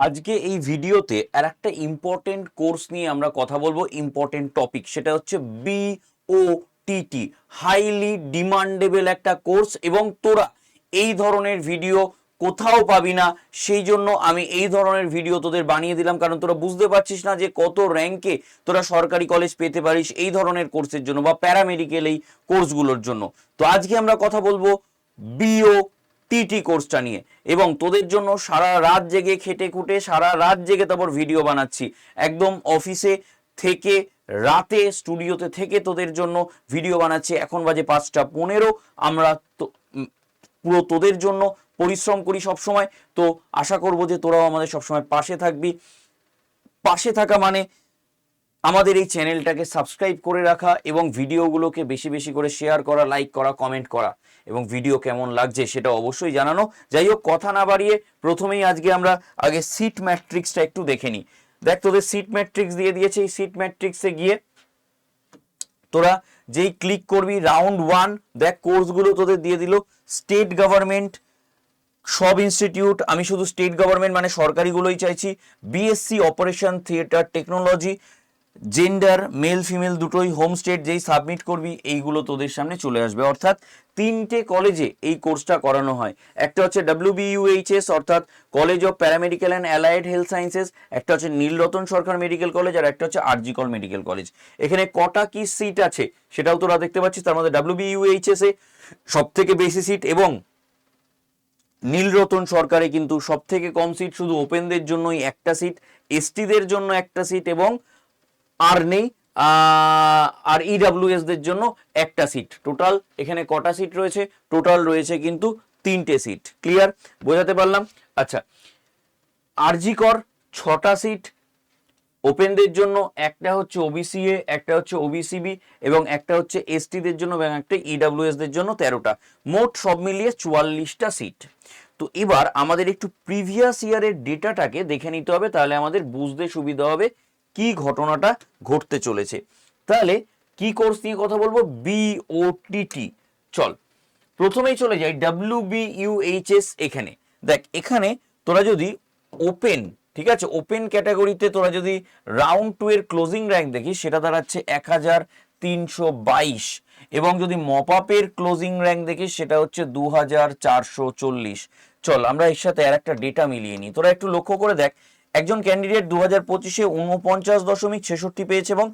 আজকে এই ভিডিওতে আর একটা ইম্পর্টেন্ট কোর্স নিয়ে আমরা কথা বলব ইম্পর্টেন্ট টপিক সেটা হচ্ছে বিওটিটি হাইলি ডিমান্ডেবল একটা কোর্স এবং তোরা এই ধরনের ভিডিও কোথাও পাবি না, সেই জন্য আমি এই ধরনের ভিডিও তোদের বানিয়ে দিলাম, কারণ তোরা বুঝতে পারছিস না যে কত র্যাঙ্কে তোরা সরকারি কলেজ পেতে পারিস এই ধরনের কোর্সের জন্য বা প্যারামেডিকেল এই কোর্সগুলোর জন্য। তো আজকে আমরা কথা বলব বিও টিটি কোর্সটা নিয়ে। এবং তোদের জন্য সারা রাত জেগে খেটে খুঁটে, সারা রাত জেগে তারপর ভিডিও বানাচ্ছি। একদম অফিসে থেকে রাতে, স্টুডিওতে থেকে তোদের জন্য ভিডিও বানাচ্ছি। এখন বাজে পাঁচটা পনেরো। আমরা পুরো তোদের জন্য পরিশ্রম করি সব সময় তো আশা করব যে তোরাও আমাদের সবসময় পাশে থাকবি। পাশে থাকা মানে আমাদের এই চ্যানেলটাকে সাবস্ক্রাইব করে রাখা এবং ভিডিওগুলোকে বেশি বেশি করে শেয়ার করা, লাইক করা, কমেন্ট করা এবং ভিডিও কেমন লাগছে সেটা অবশ্যই জানানো। যাই হোক, কথা না বাড়িয়ে প্রথমেই আজকে আমরা আগে সিট ম্যাট্রিক্সটা একটু দেখে নিই। দেখ, তোদের সিট ম্যাট্রিক্স দিয়ে দিয়েছে। এই সিট ম্যাট্রিক্সে গিয়ে তোরা যেই ক্লিক করবি রাউন্ড ওয়ান দেখ কোর্সগুলো তোদের দিয়ে দিল। স্টেট গভর্নমেন্ট সব ইনস্টিটিউট আমি শুধু স্টেট গভর্নমেন্ট মানে সরকারিগুলোই চাইছি। BSc operation theatre technology gender male female দুটোই হোম স্টেট যেই সাবমিট করবি, এইগুলো তোদের সামনে চলে আসবে। অর্থাৎ তিনটে কলেজে এই কোর্সটা করানো হয়। একটা হচ্ছে ডাব্লিউবিইউএইচএস অর্থাৎ college of paramedical and allied health sciences একটা হচ্ছে নীলরতন সরকার মেডিকেল কলেজ আর একটা হচ্ছে আরজিকল মেডিকেল কলেজ এখানে কটা কি সিট আছে, সেটাও তোরা দেখতে পাচ্ছিস। তার মধ্যে ডাব্লিউবিইউএইচএস এ সব থেকে বেশি সিট এবং নীলরতন সরকারে কিন্তু সব থেকে কম সিট শুধু ওপেনদের জন্যই একটা সিট এসটিদের জন্য একটা সিট এবং আর নেই আর ইডাব্লিউএস দের জন্য একটা সিট টোটাল এখানে কটা সিট রয়েছে? টোটাল রয়েছে কিন্তু তিনটে সিট ক্লিয়ার বোঝাতে পারলাম? আচ্ছা। আরজি কর, ছটা সিট ওপেনদের জন্য একটা হচ্ছে ওবিসি এ একটা হচ্ছে ওবিসিবি এবং একটা হচ্ছে এসটিদের জন্য এবং একটা ইডাব্লিউএস দের জন্য তেরোটা। মোট সব মিলিয়ে চুয়াল্লিশটা সিট তো এবার আমাদের একটু প্রিভিয়াস ইয়ারের ডেটাটাকে দেখে নিতে হবে, তাহলে আমাদের বুঝতে সুবিধা হবে কি ঘটনাটা ঘটতে চলেছে। তাহলে কি কোর্স নিয়ে কথা বলব? বিওটিটি চল, প্রথমেই চলে যাই ডাব্লিউ বিইউএইচএস এখানে। দেখ, এখানে তোরা যদি ওপেন ঠিক আছে? ওপেন ক্যাটাগরিতে তোরা যদি রাউন্ড টু এর ক্লোজিং র্যাঙ্ক দেখিস, সেটা দাঁড়াচ্ছে এক হাজার তিনশো বাইশ। এবং যদি মপ আপের ক্লোজিং র্যাঙ্ক দেখিস, সেটা হচ্ছে দু হাজার চারশো চল্লিশ। চল, আমরা এর সাথে আর একটা ডেটা মিলিয়ে নিই। তোরা একটু লক্ষ্য করে দেখ একজন ক্যান্ডিডেট দু হাজার পঁচিশে উনপঞ্চাশ দশমিক ছেষট্টি পেয়েছে এবং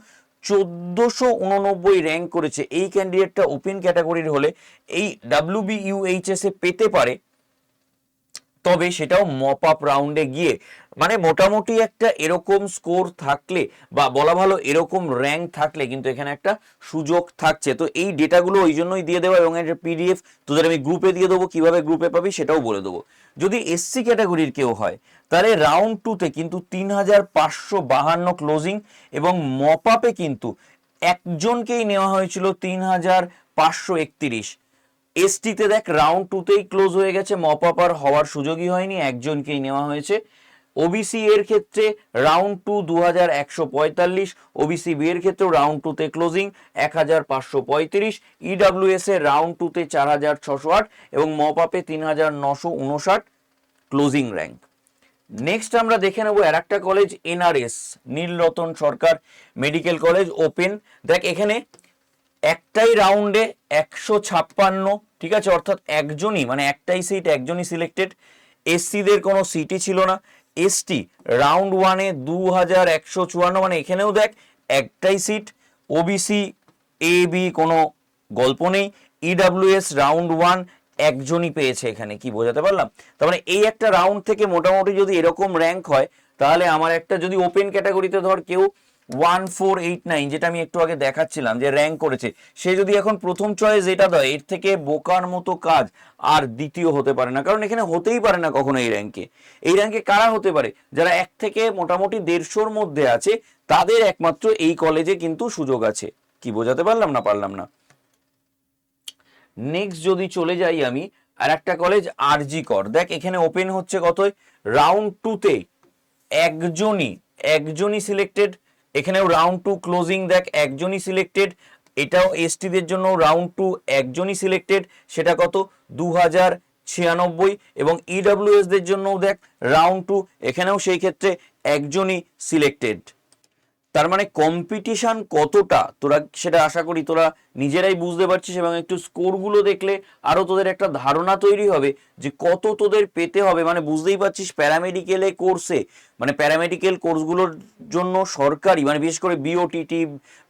চোদ্দোশো উননব্বই র্যাঙ্ক করেছে। এই ক্যান্ডিডেটটা ওপেন ক্যাটাগরির হলে এই ডাব্লিউবিইউএইচএস এ পেতে পারে। তবে সেটাও মপ আপ রাউন্ডে গিয়ে মানে মোটামুটি একটা এরকম স্কোর থাকলে বা বলা ভালো এরকম র্যাঙ্ক থাকলে কিন্তু এখানে একটা সুযোগ থাকছে। তো এই ডেটাগুলো ওই জন্যই দিয়ে দেবো এবং একটা পিডিএফ তোদের আমি গ্রুপে দিয়ে দেবো, কীভাবে গ্রুপে পাবি সেটাও বলে দেবো। যদি এসসি ক্যাটাগরির কেউ হয়, তাহলে রাউন্ড টুতে কিন্তু তিন হাজার পাঁচশো বাহান্ন ক্লোজিং এবং মপ আপে কিন্তু একজনকেই নেওয়া হয়েছিল তিন হাজার পাঁচশো একত্রিশ। এসটিতে দেখ রাউন্ড টুতেই ক্লোজ হয়ে গেছে মপ আপ আর হওয়ার সুযোগই হয়নি, একজনকেই নেওয়া হয়েছে। ওবিসি এর ক্ষেত্রে রাউন্ড টু দু হাজার একশো পঁয়তাল্লিশ ওবিসি বি এর ক্ষেত্রেও রাউন্ড টুতে ক্লোজিং এক হাজার পাঁচশো পঁয়ত্রিশ ইডাব্লিউএস এর রাউন্ড টুতে চার হাজার ছশো আট এবং মপ আপে তিন হাজার নশো উনষাট ক্লোজিং র্যাঙ্ক নেক্সট আমরা দেখে নেব আর একটা college NRS Nilratan Sarkar medical college open দেখ, এখানে একটাই রাউন্ডে একশো ছাপ্পান্ন, ঠিক আছে? অর্থাৎ একজনই মানে একটাই সিট একজনই সিলেক্টেড এসসিদের কোনো সিটই ছিল না। এসটি রাউন্ড ওয়ানে দু হাজার একশো চুয়ান্ন মানে এখানেও দেখ, একটাই সিট ওবিসি এ বি কোনো গল্প নেই। ইডাব্লিউএস রাউন্ড ওয়ান একজনই পেয়েছে এখানে, কি বোঝাতে পারলাম? তার মানে এই একটা রাউন্ড থেকে মোটামুটি যদি এরকম র্যাঙ্ক হয়, তাহলে আমার একটা যদি ওপেন ক্যাটাগরিতে ধর কেউ ওয়ান ফোর এইট নাইন, যেটা আমি একটু আগে দেখাচ্ছিলাম, যে র্যাঙ্ক করেছে। সে যদি এখন প্রথম চয়েস এটা দেয়, এর থেকে বোকার মতো কাজ আর দ্বিতীয় হতে পারে না। কারণ এখানে হতেই পারে না কখনো এই র্যাঙ্কে এই র্যাঙ্কে কারা হতে পারে? যারা এক থেকে মোটামুটি দেড়শোর মধ্যে আছে, তাদের একমাত্র এই কলেজে কিন্তু সুযোগ আছে। কি বোঝাতে পারলাম না পারলাম না? নেক্সট যদি চলে যাই আমি, আর একটা কলেজ আরজি কর। দেখ, এখানে ওপেন হচ্ছে কত রাউন্ড টুতে একজনই একজনই সিলেক্টেড এখানেও রাউন্ড টু ক্লোজিং দেখ, একজনই সিলেক্টেড এটাও এসটিদের জন্য রাউন্ড টু একজনই সিলেক্টেড সেটা কত? দু হাজার ছিয়ানব্বই এবং ইডাব্লিউএস দের জন্যও দেখ রাউন্ড টু এখানেও সেই ক্ষেত্রে একজনই সিলেক্টেড তার মানে কম্পিটিশান কতটা? তোরা সেটা আশা করি তোরা নিজেরাই বুঝতে পারছিস এবং একটু স্কোরগুলো দেখলে আরও তোদের একটা ধারণা তৈরি হবে যে কত তোদের পেতে হবে। মানে বুঝতেই পারছিস প্যারামেডিকেলে কোর্সে মানে প্যারামেডিকেল কোর্সগুলোর জন্য সরকারি মানে বিশেষ করে বিওটিটি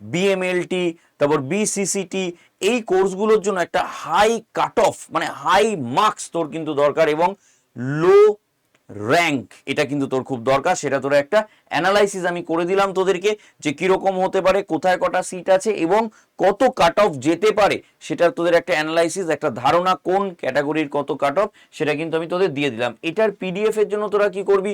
বিএমএলটি তারপর বিসিসিটি এই কোর্সগুলোর জন্য একটা হাই কাট অফ মানে হাই মার্কস তোর কিন্তু দরকার এবং লো র্যাঙ্ক এটা কিন্তু তোর খুব দরকার, সেটা তোর একটা অ্যানালাইসিস আমি করে দিলাম তোদেরকে যে কীরকম হতে পারে, কোথায় কটা সিট আছে এবং কত কাট অফ যেতে পারে, সেটা তোদের একটা অ্যানালাইসিস একটা ধারণা কোন ক্যাটাগরির কত কাট অফ সেটা কিন্তু আমি তোদের দিয়ে দিলাম। এটার পিডিএফ এর জন্য তোরা কি করবি?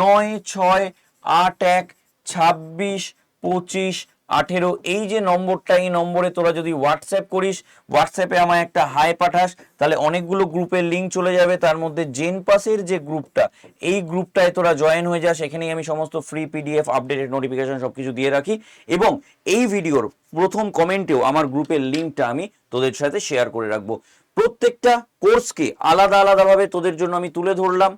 নয়, ছয়, আট, এক, ছাব্বিশ, পঁচিশ আঠেরো, এই যে নম্বরটা, এই নম্বরে তোরা যদি হোয়াটসঅ্যাপ করিস হোয়াটসঅ্যাপে আমায় একটা হাই পাঠাস, তাহলে অনেকগুলো গ্রুপের লিঙ্ক চলে যাবে, তার মধ্যে জেন পাসের যে গ্রুপটা, এই গ্রুপটায় তোরা জয়েন হয়ে যাস, এখানেই আমি সমস্ত ফ্রি পিডিএফ আপডেটেড নোটিফিকেশন সব কিছু দিয়ে রাখি এবং এই ভিডিওর প্রথম কমেন্টেও আমার গ্রুপের লিঙ্কটা আমি তোদের সাথে শেয়ার করে রাখব। প্রত্যেকটা কোর্সকে আলাদা আলাদাভাবে তোদের জন্য আমি তুলে ধরলাম।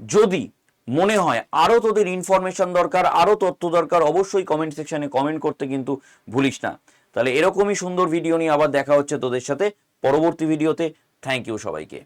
যদি মনে হয়। আরও তোদের ইনফরমেশন দরকার আরও তথ্য দরকার, অবশ্যই কমেন্ট সেকশানে কমেন্ট করতে কিন্তু ভুলিস না। তাহলে এরকমই সুন্দর ভিডিও নিয়ে আবার দেখা হচ্ছে তোদের সাথে পরবর্তী ভিডিওতে থ্যাংক ইউ সবাইকে।